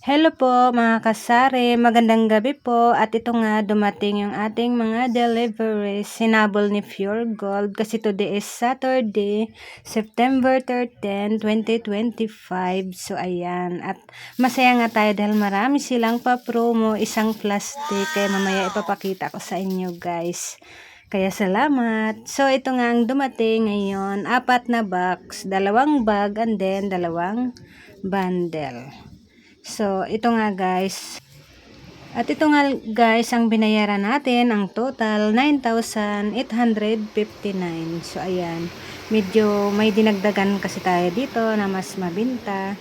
Hello po mga kasari, magandang gabi po. At ito nga dumating yung ating mga deliveries. Sinabol ni Pure Gold kasi today is Saturday, September 13, 2025 so ayan. At masaya nga tayo dahil marami silang pa-promo. Isang plastic. Kaya mamaya ipapakita ko sa inyo guys. Kaya salamat. So, ito nga ang dumating ngayon. Apat na box, dalawang bag, and then dalawang bundle. So, ito nga guys. At ito nga guys, ang binayaran natin, ang total, 9,859. So, ayan. Medyo may dinagdagan kasi tayo dito na mas mabinta.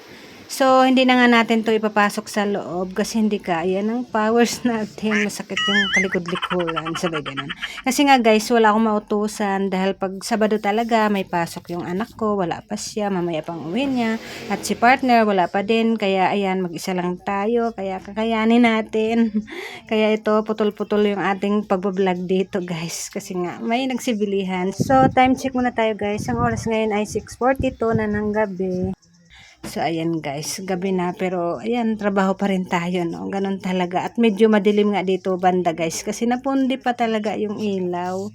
So, hindi na nga natin to ipapasok sa loob kasi hindi kaya ng powers natin. Masakit yung kalikod-likuran. Sabay ganun. Kasi nga guys, wala akong mautusan dahil pag Sabado talaga may pasok yung anak ko. Wala pa siya. Mamaya pang uwi niya. At si partner wala pa din. Kaya ayan, mag-isa lang tayo. Kaya kakayanin natin. kaya ito, putol-putol yung ating pagbablog dito guys. Kasi nga, may nagsibilihan. So, time check muna tayo guys. Ang oras ngayon ay 6.42 na ng gabi. So, ayan guys, gabi na. Pero, ayan, trabaho pa rin tayo, no? Ganon talaga. At medyo madilim nga dito banda, guys. Kasi napundi pa talaga yung ilaw.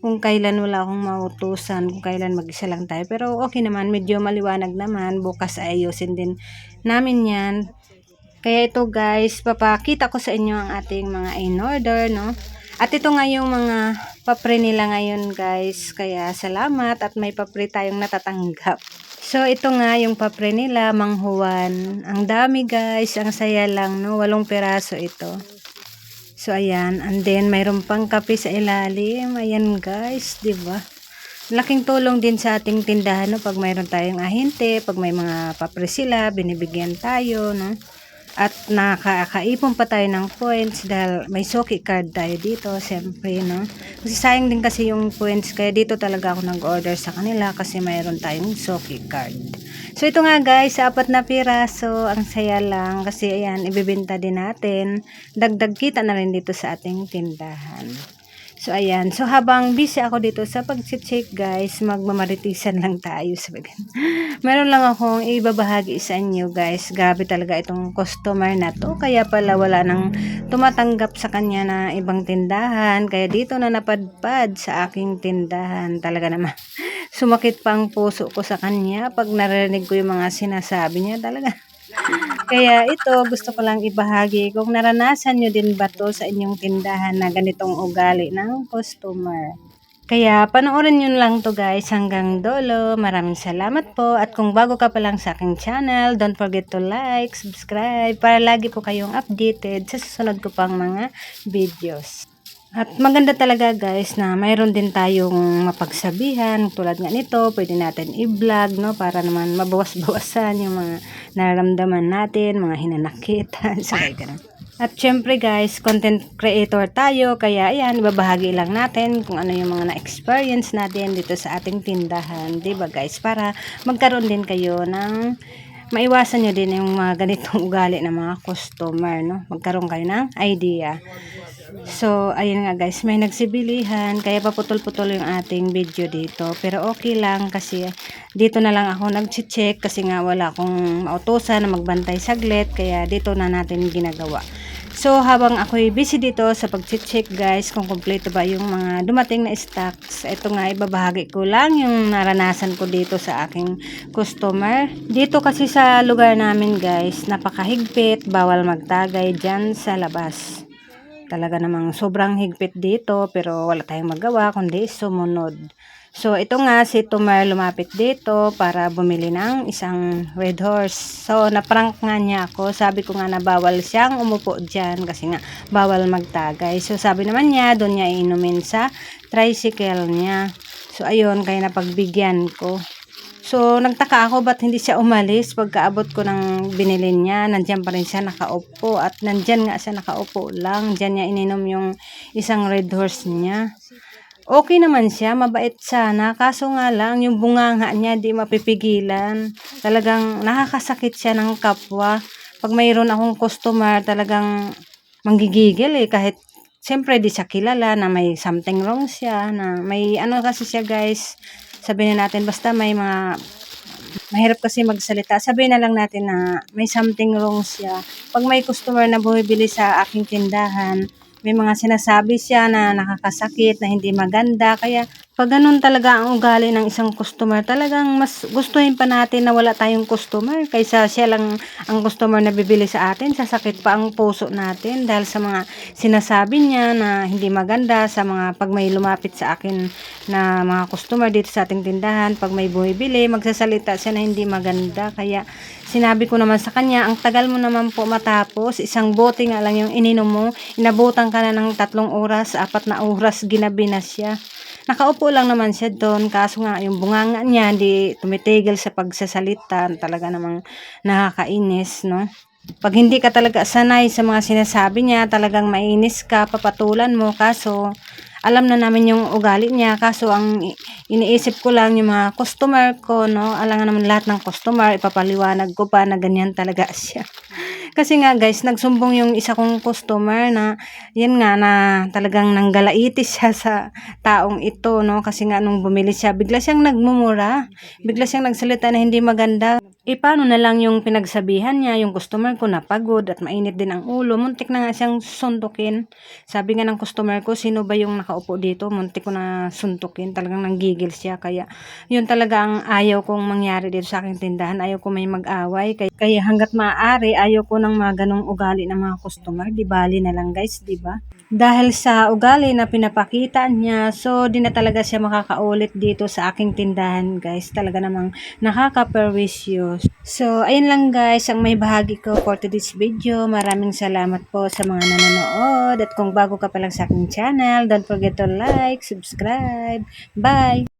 Kung kailan wala akong mautusan, kung kailan mag-isa lang tayo. Pero, okay naman, medyo maliwanag naman. Bukas ayusin din namin yan. Kaya ito guys, papakita ko sa inyo ang ating mga in-order, no? At ito nga yung mga papre nila ngayon guys. Kaya salamat at may papre tayong natatanggap. So, ito nga yung papre nila, Mang Juan. Ang dami guys, ang saya lang, no? Walong peraso ito. So, ayan. And then, mayroon pang kape sa ilalim. Ayan guys, di ba? Laking tulong din sa ating tindahan, no? Pag mayroon tayong ahente, pag may mga papre sila, binibigyan tayo, no? At nakakaipon pa tayo ng points dahil may Soki card tayo dito, siyempre, no? Kasi sayang din kasi yung points, kaya dito talaga ako nag-order sa kanila kasi mayroon tayong Soki card. So, ito nga guys, apat na piraso, ang saya lang kasi ayan, ibibenta din natin. Dagdag kita na rin dito sa ating tindahan. So, ayan. So, habang busy ako dito sa pag-check, guys, magmamaritisan lang tayo. Meron lang akong ibabahagi sa inyo, guys. Grabe talaga itong customer na to. Kaya pala wala nang tumatanggap sa kanya na ibang tindahan. Kaya dito na napadpad sa aking tindahan. Talaga naman. Sumakit pang puso ko sa kanya pag narinig ko yung mga sinasabi niya. Talaga. Kaya ito, gusto ko lang ibahagi kung naranasan nyo din ba to sa inyong tindahan na ganitong ugali ng customer. Kaya panoorin nyo lang to guys hanggang dolo. Maraming salamat po. At kung bago ka pa lang sa aking channel, don't forget to like, subscribe para lagi po kayong updated sa susunod ko pang mga videos. At maganda talaga guys na mayroon din tayong mapagsabihan tulad nga nito, pwede natin i-vlog no para naman mabawas-bawasan yung mga nararamdaman natin, mga hinanakitan, so ganun. At syempre guys, content creator tayo, kaya ayan, ibabahagi lang natin kung ano yung mga na-experience natin dito sa ating tindahan, 'di ba guys? Para magkaroon din kayo ng maiwasan nyo din yung mga ganitong ugali ng mga customer, no? Magkaroon kayo ng idea. So, ayun nga guys, may nagsibilihan, kaya paputol-putol yung ating video dito. Pero okay lang kasi dito na lang ako nag-check kasi nga wala akong mautosan na magbantay saglit, kaya dito na natin ginagawa. So, habang ako'y busy dito sa pag-check guys, kung kompleto ba yung mga dumating na stocks, ito nga ibabahagi ko lang yung naranasan ko dito sa aking customer. Dito kasi sa lugar namin guys, napakahigpit, bawal magtagay dyan sa labas. Talaga namang sobrang higpit dito pero wala tayong magawa kundi sumunod. So ito nga si Tumar lumapit dito para bumili ng isang red horse. So naprank nga niya ako. Sabi ko nga na bawal siyang umupo dyan kasi nga bawal magtagay. So sabi naman niya doon niya inumin sa tricycle niya. So ayun kaya napagbigyan ko. So, nagtaka ako ba't hindi siya umalis pagkaabot ko ng binili niya. Nandiyan pa rin siya nakaupo at nandiyan nga siya nakaupo lang. Diyan niya ininom yung isang red horse niya. Okay naman siya, mabait sana. Kaso nga lang, yung bunganga niya di mapipigilan. Talagang nakakasakit siya ng kapwa. Pag mayroon akong customer, talagang manggigigil eh. Kahit siyempre di siya kilala na may something wrong siya. Na may ano kasi siya guys, sabihin natin basta may mga mahirap kasi magsalita. Sabihin na lang natin na may something wrong siya. Pag may customer na bumibili sa aking tindahan, may mga sinasabi siya na nakakasakit, na hindi maganda. Kaya pag ganun talaga ang ugali ng isang customer, talagang mas gustuhin pa natin na wala tayong customer kaysa siya lang ang customer na bibili sa atin. Sasakit pa ang puso natin dahil sa mga sinasabi niya na hindi maganda sa mga pag may lumapit sa akin na mga customer dito sa ating tindahan. Pag may bumibili, magsasalita siya na hindi maganda. Kaya sinabi ko naman sa kanya, ang tagal mo naman po matapos, isang bote nga lang yung ininom mo, inabutan ka na ng tatlong oras, apat na oras, ginabi na siya. Nakaupo lang naman siya doon, kaso nga yung bunganga niya, di tumitigil sa pagsasalita, talaga namang nakakainis, no? Pag hindi ka talaga sanay sa mga sinasabi niya, talagang mainis ka, papatulan mo, kaso alam na namin yung ugali niya kaso ang iniisip ko lang yung mga customer ko no alam nga naman lahat ng customer ipapaliwanag ko pa na ganyan talaga siya kasi nga guys nagsumbong yung isa kong customer na yan nga na talagang nanggalaitis siya sa taong ito no? Kasi nga nung bumili siya bigla siyang nagmumura. Bigla siyang nagsalita na hindi maganda eh, paano na lang yung pinagsabihan niya, yung customer ko napagod at mainit din ang ulo. Muntik na nga siyang suntukin. Sabi nga ng customer ko, sino ba yung nakaupo dito? Muntik ko na suntukin. Talagang nanggigil siya. Kaya, yun talaga ang ayaw kong mangyari dito sa aking tindahan. Ayaw ko may mag-away. Kaya, kaya hanggat maaari, ayaw ko ng mga ganong ugali ng mga customer. Di bali na lang guys, di ba? Dahil sa ugali na pinapakita niya, so di na talaga siya makakaulit dito sa aking tindahan guys. Talaga namang nakaka-perwisyo. So, ayun lang guys, ang may bahagi ko for today's video. Maraming salamat po sa mga nanonood. At kung bago ka pa lang sa aking channel, don't forget to like, subscribe. Bye!